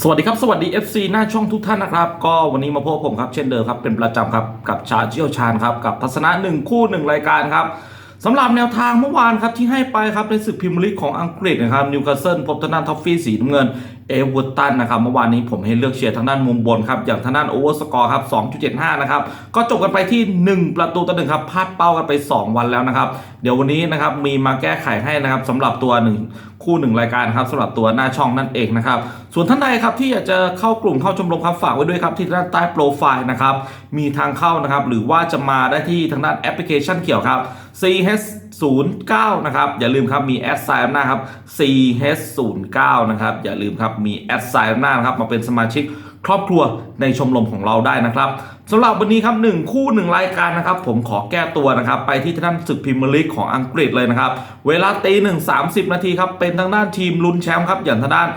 สวัสดีครับ สวัสดี FC หน้าช่องทุกท่านนะครับ ก็วันนี้มาพบผมครับเช่นเดิมครับ เป็นประจำครับ กับชาเชี่ยวชาญครับ กับทัศนะหนึ่งคู่หนึ่งรายการครับสำหรับแนวทางเมื่อวานครับที่ให้ไปครับในศึกพิมลีกของอังกฤษนะครับนิวคาสเซิลพบทนานท็อฟฟี่สีน้ำเงิน เอเวอร์ตันนะครับเมื่อวานนี้ผมให้เลือกเชียร์ทางด้านมุมบนครับอย่างทางด้านโอเวอร์สกอร์ครับ 2.75 นะครับ ก็จบกันไปที่ 1 ประตูต่อหนึ่งครับพลาดเป้ากันไป 2 วันแล้วนะครับ เดี๋ยววันนี้นะครับมีมาแก้ไขให้นะครับสำหรับตัวหนึ่งคู่หนึ่งรายการครับสำหรับตัวหน้าช่องนั่นเองนะครับส่วนท่านใดครับที่อยากจะเข้ากลุ่มเข้าชมรมครับฝากไว้ด้วยครับที่ด้านใต้โปรไฟล์นะครับมีทางเข้านะครับหรือว่าจะมาได้ที่ทางด้านแอปพลิเคชันเขียวครับ 09 นะครับ อย่าลืมครับ มีแอดไซน์หน้าครับ CH09 นะครับ อย่าลืมครับ มีแอดไซน์หน้านะครับ มาเป็นสมาชิกครอบครัวในชมรมของเราได้นะครับสำหรับวันนี้ครับหนึ่งคู่หนึ่งรายการนะครับ ผมขอแก้ตัวนะครับ ไปที่ทางด้านศึกพรีเมียร์ลีกของอังกฤษเลยนะครับ เวลาตีหนึ่งสามสิบนาทีครับ เป็นทางด้านทีมลุ้นแชมป์ครับอย่างทางด้าน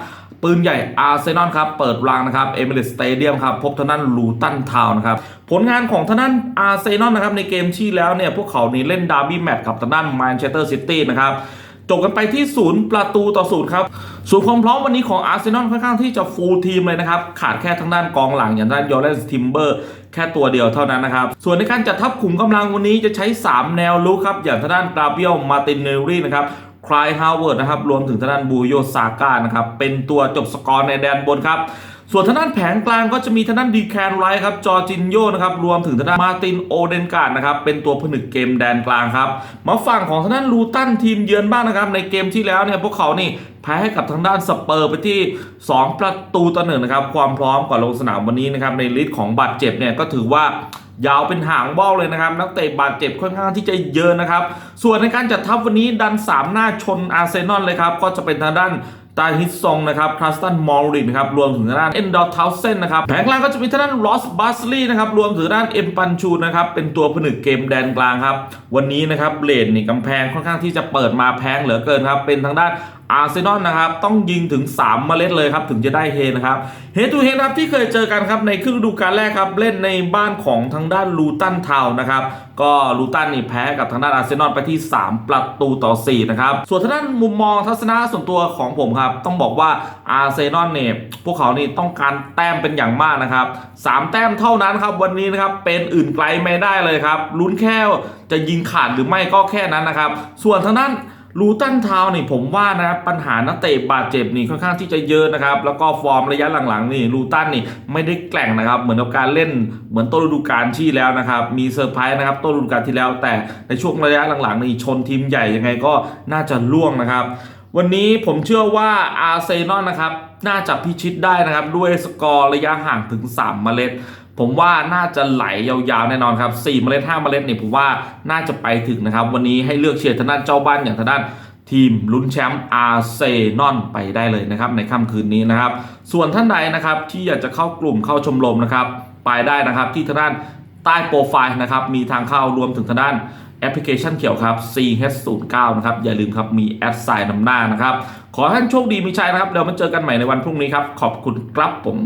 ปืนใหญ่อาร์เซนอลครับ เปิดรางนะครับเอมิเรตสเตเดียมครับ พบทางด้นลูตันทาวน์นะครับ ผลงานของทางด้นอาร์เซนอลนะครับ ในเกมที่แล้วเนี่ย พวกเขานี่เล่นดาร์บี้แมตช์กับทางด้นแมนเชสเตอร์ซิตี้นะครับจบกันไปที่ศูนย์ประตูต่อศูนย์ครับส่วนความพร้อมวันนี้ของอาร์เซนอลค่อนข้างที่จะฟูลทีมเลยนะครับ ขาดแค่ทางด้านกองหลังอย่างด้านยอร์เลนส์ทิมเบอร์แค่ตัวเดียวเท่านั้นนะครับ ส่วนในการจัดทัพขุมกำลังวันนี้จะใช้ 3 แนวลุกครับ อย่างทางด้านกราเบียลมาตินเนลรี่นะครับ คลายฮาวเวิร์ดนะครับ รวมถึงทางด้านบูโยซาก้านะครับ เป็นตัวจบสกอร์ในแดนบนครับ ส่วนทางด้านแผงกลางก็จะมีทางด้านดีแคนไรครับจอจินโยนะครับรวมถึงทางด้านมาตินโอเดนการ์ดนะครับเป็นตัวผนึกเกมแดนกลางครับมาฝั่งของทางด้านลูตันทีมเยือนบ้างนะครับในเกมที่แล้วเนี่ยพวกเขานี่แพ้ให้กับทางด้านสเปอร์ไปที่ 2 ประตูต่อหนึ่งนะครับความพร้อมก่อนลงสนามวันนี้นะครับในลิสต์ของบาดเจ็บเนี่ยก็ถือว่ายาวเป็นหางว่าเลยนะครับ นักเตะบาดเจ็บค่อนข้างที่จะเยอะนะครับ ส่วนในการจัดทัพวันนี้ดัน 3 หน้าชนอาร์เซนอลเลยครับ ก็จะเป็นทางด้าน ตาฮิตซองนะครับคลาสตันมอลรินนะครับรวมถึงด้านเอนดอร์ทาวเซนนะครับแผงกลางก็จะมีทางด้านลอสบัสลีนะครับรวมถึงด้านเอ็มปันชูนะครับเป็นตัวผนึกเกมแดนกลางครับวันนี้นะครับเลนนี่กำแพงค่อนข้างที่จะเปิดมาแพงเหลือเกินครับเป็นทางด้าน อาร์เซนอลนะครับต้องยิงถึง 3 เมล็ดเลยครับ ถึงจะได้เฮนะครับเฮตูเฮครับที่เคยเจอกันครับในครึ่งฤดูกาลแรกครับ เล่นในบ้านของทางด้านลูตันทาวน์นะครับ ก็ลูตันนี่แพ้กับทางด้านอาร์เซนอลไปที่ 3 ประตูต่อ 4 นะครับ ส่วนทางด้านมุมมองทัศนะส่วนตัวของผมครับ ต้องบอกว่าอาร์เซนอลเนี่ยพวกเขานี่ต้องการแต้มเป็นอย่างมากนะครับ3แต้มเท่านั้นครับวันนี้นะครับเป็นอื่นไกลไม่ได้เลยครับลุ้นแค่จะยิงขาดหรือไม่ก็แค่นั้นนะครับ ส่วนทางด้าน ลูตันทาวนี่ผมว่านะปัญหานักเตะบาดเจ็บนี่ค่อนข้างที่จะเยอะนะครับ แล้วก็ฟอร์มระยะหลังๆนี่ลูตันนี่ไม่ได้แกล่งนะครับ เหมือนกับการเล่นเหมือนต้นฤดูกาลที่แล้วนะครับ มีเซอร์ไพรส์นะครับต้นฤดูกาลที่แล้ว แต่ในช่วงระยะหลังๆนี่ชนทีมใหญ่ยังไงก็น่าจะล่วงนะครับ วันนี้ผมเชื่อว่าอาร์เซนอลนะครับน่าจะพิชิตได้นะครับด้วยสกอร์ระยะห่างถึง 3 เมล็ด ผมว่าน่าจะไหลยาวๆแน่นอนครับ4เมล็ด5เมล็ดเนี่ยผมว่าน่าจะไปถึงนะครับ วันนี้ให้เลือกเชียร์ทางด้านเจ้าบ้านอย่างทางด้านทีมลุ้นแชมป์อาร์เซนอลไปได้เลยนะครับในค่ำคืนนี้นะครับ ส่วนท่านใดนะครับที่อยากจะเข้ากลุ่มเข้าชมรมนะครับ ไปได้นะครับที่ทางด้านใต้โปรไฟล์นะครับ มีทางเข้ารวมถึงทางด้านแอปพลิเคชันเขียวครับ CH09 นะครับ อย่าลืมครับ มีแอดไซน์นำหน้านะครับ ขอให้ท่านโชคดีมีชัยนะครับ เดี๋ยวมาเจอกันใหม่ในวันพรุ่งนี้ครับ ขอบคุณครับผม